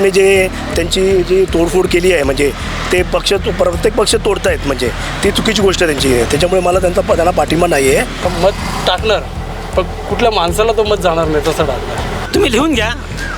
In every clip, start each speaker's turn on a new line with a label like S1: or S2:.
S1: भाजपने जे त्यांची जी तोडफोड केली आहे म्हणजे ते पक्ष प्रत्येक पक्ष तोडतायत म्हणजे ती चुकीची गोष्ट आहे त्यांची. त्याच्यामुळे मला त्यांचा त्यांना पाठिंबा नाही आहे
S2: मत टाकणार. पण कुठल्या माणसाला तो मत जाणार नाही तसं टाकणार.
S3: तुम्ही लिहून घ्या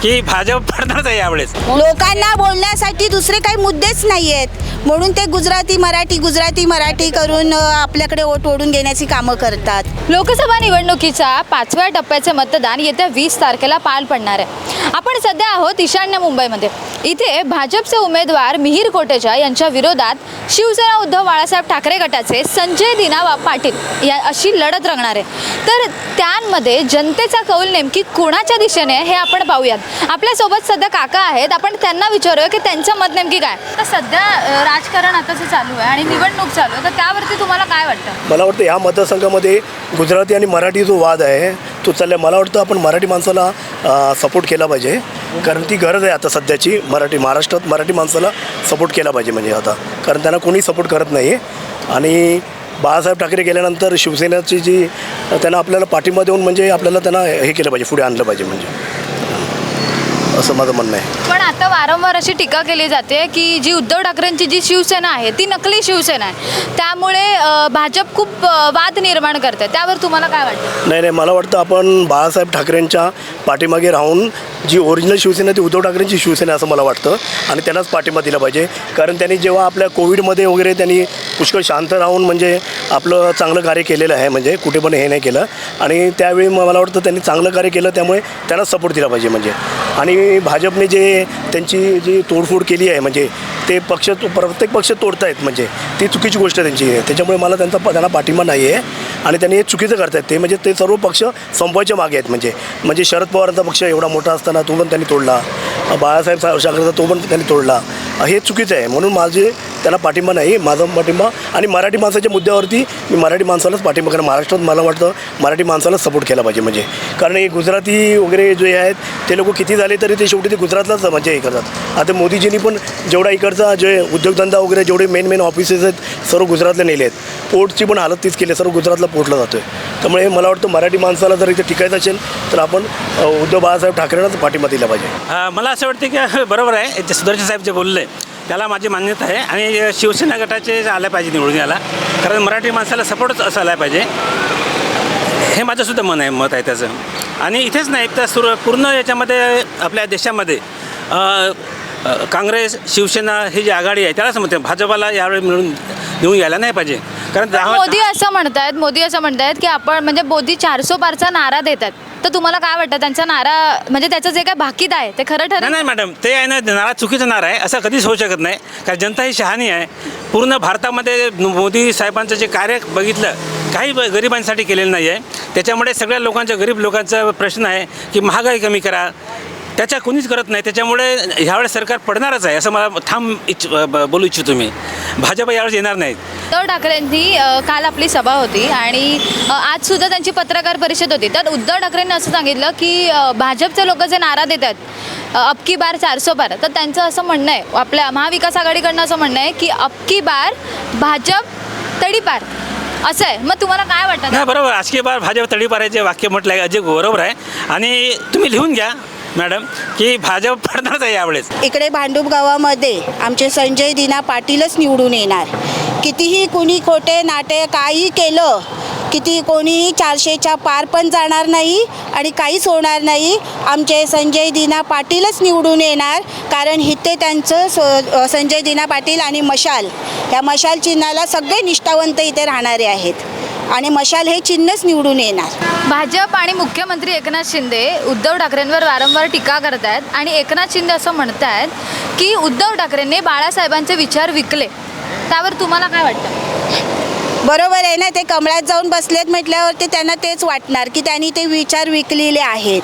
S3: की भाजप पडणारच आहे यावेळेस.
S4: लोकांना बोलण्यासाठी दुसरे काही मुद्देच नाही आहेत म्हणून ते गुजराती मराठी गुजराती मराठी करून अ, आपल्याकडे ओट ओढून घेण्याची कामं करतात.
S5: लोकसभा निवडणुकीच्या पाचव्या टप्प्याचे मतदान येत्या वीस तारखेला पार पडणार आहे. आपण सध्या आहोत ईशान्य मुंबईमध्ये. इथे भाजपचे उमेदवार मिहीर कोटेचा यांच्या विरोधात शिवसेना उद्धव बाळासाहेब ठाकरे गटाचे संजय दिना पाटील या अशी लढत रंगणार आहे. तर त्यांमध्ये जनतेचा कौल नेमकी कोणाच्या दिशेने आहे हे आपण पाहूयात. आपल्यासोबत सध्या काका आहेत. आपण त्यांना विचारूया की त्यांचं मत नेमकी काय? तर सध्या अ, राजकारण आताचं चालू आहे आणि निवडणूक चालू आहे. तर त्यावरती तुम्हाला काय वाटतं?
S1: मला वाटतं या मतदारसंघामध्ये गुजराती आणि मराठी जो वाद आहे तो चालला. मला वाटतं आपण मराठी माणसाला सपोर्ट केला पाहिजे. कारण ती गरज आहे आता सध्याची मराठी महाराष्ट्रात मराठी माणसाला सपोर्ट केला पाहिजे म्हणजे आता. कारण त्यांना कोणी सपोर्ट करत नाही आणि बाळासाहेब ठाकरे गेल्यानंतर शिवसेनेची जी त्यांना आपल्याला पाठिंबा देऊन म्हणजे आपल्याला त्यांना हे केलं पाहिजे पुढे आणलं पाहिजे म्हणजे. असं माझं म्हणणं आहे.
S5: पण आता वारंवार अशी टीका केली जाते की जी उद्धव ठाकरेंची जी शिवसेना आहे ती नकली शिवसेना आहे. त्यामुळे अ, भाजप खूप अ, वाद निर्माण करते त्यावर तुम्हाला काय वाटतं?
S1: नाही नाही मला वाटतं आपण बाळासाहेब ठाकरेंच्या पाठीमागे राहून जी ओरिजिनल शिवसेना आहे ती उद्धव ठाकरेंची शिवसेना आहे असं मला वाटतं. आणि त्यांनाच पाठिंबा दिला पाहिजे. कारण त्यांनी जेव्हा आपल्या कोविडमध्ये वगैरे त्यांनी पुष्कळ शांत राहून म्हणजे आपलं चांगलं कार्य केलेलं आहे म्हणजे कुठे पण हे नाही केलं. आणि त्यावेळी म- मला वाटतं त्यांनी चांगलं कार्य केलं त्यामुळे त्यांना सपोर्ट दिला पाहिजे म्हणजे. आणि भाजपने जे त्यांची जी तोडफोड केली आहे म्हणजे ते पक्ष प्रत्येक पक्ष तोडतायत म्हणजे ती चुकीची गोष्ट आहे त्यांची. त्याच्यामुळे मला त्यांचा त्यांना पाठिंबा नाही आहे आणि त्यांनी हे चुकीचं करतायत. ते म्हणजे ते सर्व पक्ष संपवायच्या मागे आहेत म्हणजे. म्हणजे शरद पवारांचा पक्ष एवढा मोठा असताना तो पण त्यांनी तोडला. बाळासाहेब ठाकरेचा तो पण त्यांनी तोडला. हे चुकीचं आहे. म्हणून माझे त्याला पाठिंबा नाही माझा पाठिंबा. आणि मराठी माणसाच्या मुद्द्यावरती मी मराठी माणसालाच पाठिंबा कारण महाराष्ट्रात मला वाटतं मराठी माणसालाच सपोर्ट केला पाहिजे म्हणजे. कारण हे गुजराती वगैरे जे आहेत ते लोक किती झाले तरी ते शेवटी ते गुजरातलाच म्हणजे हे करतात. आता मोदीजींनी पण जेवढा इकडचा जे उद्योगधंदा वगैरे जेवढे मेन मेन ऑफिसेस आहेत सर्व गुजरातला नेले आहेत पोर्टची पण हालत तीच केली सर्व गुजरातला पोर्टला जातो आहे त्यामुळे मला वाटतं मराठी माणसाला जर इथे टिकायचं असेल तर आपण उद्धव बाळासाहेब ठाकरेंनाच पाठिंबा दिला पाहिजे.
S3: मला असं वाटतं की बरोबर आहे जे सुदर्शन साहेब जे बोलले त्याला माझी मान्यता आहे. आणि शिवसेना गटाचे आलं पाहिजे निवडून याला कारण मराठी माणसाला सपोर्टच असायला पाहिजे. हे माझंसुद्धा मन आहे मत आहे त्याचं. आणि इथेच नाही तर सुर पूर्ण याच्यामध्ये आपल्या देशामध्ये काँग्रेस शिवसेना ही जी आघाडी आहे त्यालाच म्हणते भाजपाला यावेळी मिळून घेऊन यायला नाही पाहिजे. कारण दहा-
S5: मोदी असं म्हणतायत मोदी असं म्हणतायत की आपण म्हणजे मोदी चारसो पारचा नारा देतात. तर तुम्हाला काय वाटतं? त्यांचा नारा म्हणजे त्याचं जे काय भाकीत आहे ते खरं
S3: नाही
S5: ठरेल?
S3: नाही मॅडम. ते आहे ना नारा चुकीचं नारा आहे. असं कधीच होऊ शकत नाही. कारण जनता ही शहाणी आहे. पूर्ण भारतामध्ये मोदी साहेबांचं जे कार्य बघितलं काही ब- गरिबांसाठी केलेलं नाही आहे त्याच्यामुळे सगळ्या लोकांच्या गरीब लोकांचा प्रश्न आहे की महागाई कमी करा. त्याच्या कोणीच करत नाही. त्याच्यामुळे ह्यावेळेस सरकार पडणारच आहे असं मला ठाम इच्छ बोलू इच्छितो मी. भाजप यावेळेस येणार नाहीत.
S5: उद्धव ठाकरेंनी काल आपली सभा होती आणि आज सुद्धा त्यांची पत्रकार परिषद होती. तर उद्धव ठाकरेंनी असं सांगितलं की भाजपचे लोक जे नारा देतात अबकी बार चारसो बार तर त्यांचं असं म्हणणं आहे आपल्या महाविकास आघाडीकडनं असं म्हणणं आहे की अबकी बार भाजप तडीपार. असं आहे. मग तुम्हाला काय वाटतं?
S3: नाही बरोबर. राजकीय बार भाजप तडीपाराचे वाक्य म्हटलं आहे अजय बरोबर आहे. आणि तुम्ही लिहून घ्या. मॅडम की भाजप पडणारच आहे यावेळेस.
S4: इकडे भांडूप गावामध्ये आमचे संजय दिना पाटीलच निवडून येणार. कितीही कुणी खोटे नाटे काही केलं किती कोणीही चारशेच्या पार पण जाणार नाही आणि काहीच होणार नाही आमचे संजय दिना पाटीलच निवडून येणार. कारण इथे त्यांचं सो संजय दिना पाटील आणि मशाल या मशाल चिन्हाला सगळे निष्ठावंत इथे राहणारे आहेत. आणि मशाल हे चिन्हच निवडून येणार.
S5: भाजप आणि मुख्यमंत्री एकनाथ शिंदे उद्धव ठाकरेंवर वारंवार टीका करतायत आणि एकनाथ शिंदे असं म्हणतायत की उद्धव ठाकरेंनी बाळासाहेबांचे विचार विकले. त्यावर तुम्हाला काय वाटतं?
S4: बरोबर आहे ना ते कमळात जाऊन बसलेत म्हटल्यावरती त्यांना तेच वाटणार की त्यांनी ते विचार विकलेले आहेत.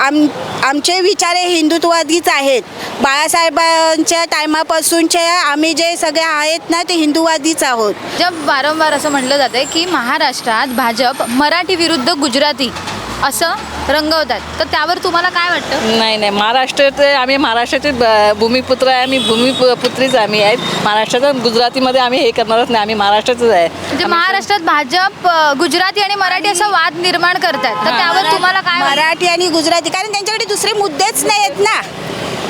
S4: आम आमचे विचार हे हिंदुत्ववादीच आहेत. बाळासाहेबांच्या टायमापासूनचे आम्ही जे सगळे आहेत ना ते हिंदुवादीच आहोत.
S5: जब वारंवार असं म्हटलं जाते की महाराष्ट्रात भाजप मराठी विरुद्ध गुजराती असं रंगवतात. तर त्यावर तुम्हाला काय वाटतं?
S6: नाही नाही. महाराष्ट्रात आम्ही महाराष्ट्राचे ब- भूमिपुत्र आहे. आम्ही भूमिपुत्रीच आम्ही आहेत. महाराष्ट्रात गुजरातीमध्ये आम्ही हे करणारच नाही. आम्ही महाराष्ट्राचंच आहे.
S5: म्हणजे महाराष्ट्रात भाजप अ, गुजराती आणि मराठी असा वाद निर्माण करतात. तर त्यावर तुम्हाला काय वाटतं?
S4: मराठी आणि गुजराती. कारण त्यांच्याकडे दुसरे मुद्देच नाही आहेत ना.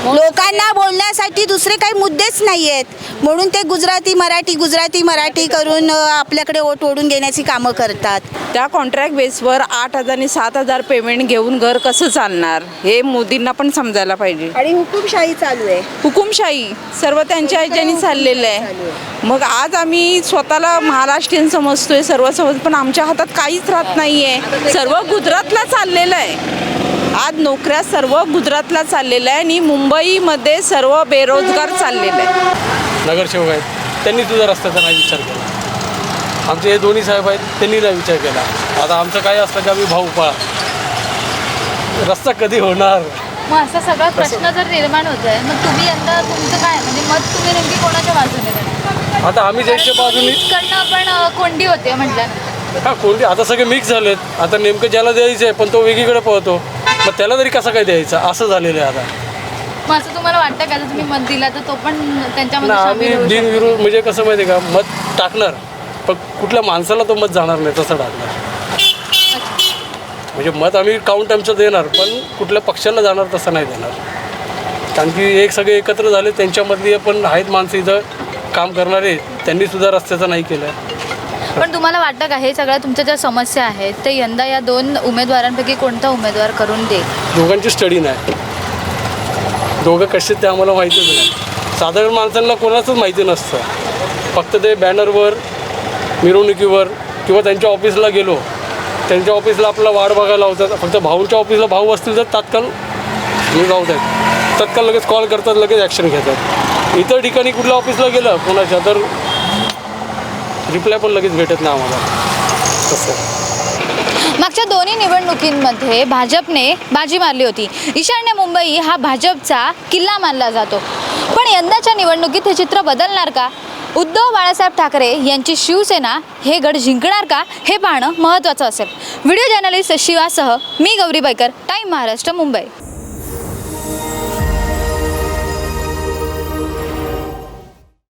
S4: लोकांना बोलण्यासाठी दुसरे काही मुद्देच नाही आहेत म्हणून ते गुजराती मराठी गुजराती मराठी करून आपल्याकडे ओट ओढून घेण्याची कामं करतात.
S7: त्या कॉन्ट्रॅक्ट बेसवर आठ हजार आणि सात हजार पेमेंट घेऊन घर कसं चालणार? हे मोदींना पण समजायला पाहिजे.
S4: आणि हुकुमशाही चालू आहे.
S7: हुकुमशाही सर्व त्यांच्या ह्याच्याने चाललेलं आहे. मग आज आम्ही स्वतःला महाराष्ट्रीयन समजतोय सर्व समज पण आमच्या हातात काहीच राहत नाही आहे सर्व गुजरातला चाललेलं आहे. आज नोकऱ्या सर्व गुजरातला चाललेलं आहे आणि मुंबईमध्ये सर्व बेरोजगार चाललेलं आहे
S2: नगरसेवक आहेत. त्यांनी सुद्धा रस्त्याचा नाही विचार केला. आमचे हे दोन्ही साहेब आहेत त्यांनी नाही विचार केला. आता आमचं काय असतं की आम्ही भाऊ पळा. रस्ता कधी होणार?
S5: मग असा सगळा प्रश्न जर निर्माण होत आहे मग तुम्ही यंदा तुमचं काय? म्हणजे मत तुम्ही नेमकी कोणाच्या बाजूने?
S2: आता आम्ही ज्यांच्या बाजूनी
S5: अ, कोंडी होते म्हटल्यानंतर.
S2: हा कोणती आता सगळे मिक्स झालेत. आता नेमकं ज्याला द्यायचं आहे पण तो वेगळीकडे पळतो. मग त्याला तरी कसं काय द्यायचं? असं झालेलं आहे आता.
S5: मग असं तुम्हाला वाटतं का? जर तुम्ही मत दिला तर तो पण त्यांच्यामध्ये
S2: ना
S5: सामील
S2: आम्ही
S5: होऊ शकतो?
S2: बिनविरोध म्हणजे कसं माहिती आहे का? मत टाकणार पण कुठल्या माणसाला तो मत जाणार नाही तसं टाकणार. म्हणजे मत आम्ही काउंट आमचं देणार पण कुठल्या पक्षाला जाणार तसं नाही देणार. कारण की एक सगळे एकत्र झाले त्यांच्यामधली पण आहेत माणसं इथं काम करणारे त्यांनी सुद्धा रस्त्याचं नाही केलं.
S5: पण तुम्हाला वाटतं का हे सगळ्या तुमच्या ज्या समस्या आहेत ते यंदा या दोन उमेदवारांपैकी कोणता उमेदवार करून देईल?
S2: दोघांची स्टडी नाही. दोघं कसे ते आम्हाला माहितीच नाही. साधारण माणसांना कोणाचंच माहिती नसतं. फक्त ते बॅनरवर मिरवणुकीवर किंवा त्यांच्या ऑफिसला गेलो त्यांच्या ऑफिसला आपला वाढ बघायला लावतात. फक्त भाऊंच्या ऑफिसला भाऊ असतील तर तात्काळ जाऊ आहेत तात्काळ लगेच कॉल करतात लगेच ॲक्शन घेतात. इतर ठिकाणी कुठल्या ऑफिसला गेलं कोणाच्या तर रिप्लाय पण लगेच भेटत नाही आम्हाला. तसं.
S5: मागच्या दोन्ही निवडणुकींमध्ये भाजपने बाजी मारली होती. ईशान्य मुंबई हा भाजपचा किल्ला मानला जातो. पण यंदाच्या निवडणुकीत हे चित्र बदलणार का? उद्धव बाळासाहेब ठाकरे यांची शिवसेना हे गड जिंकणार का? हे पाहणं महत्त्वाचं असेल. व्हिडिओ जर्नलिस्ट शिवासह मी गौरी बैकर टाईम महाराष्ट्र मुंबई.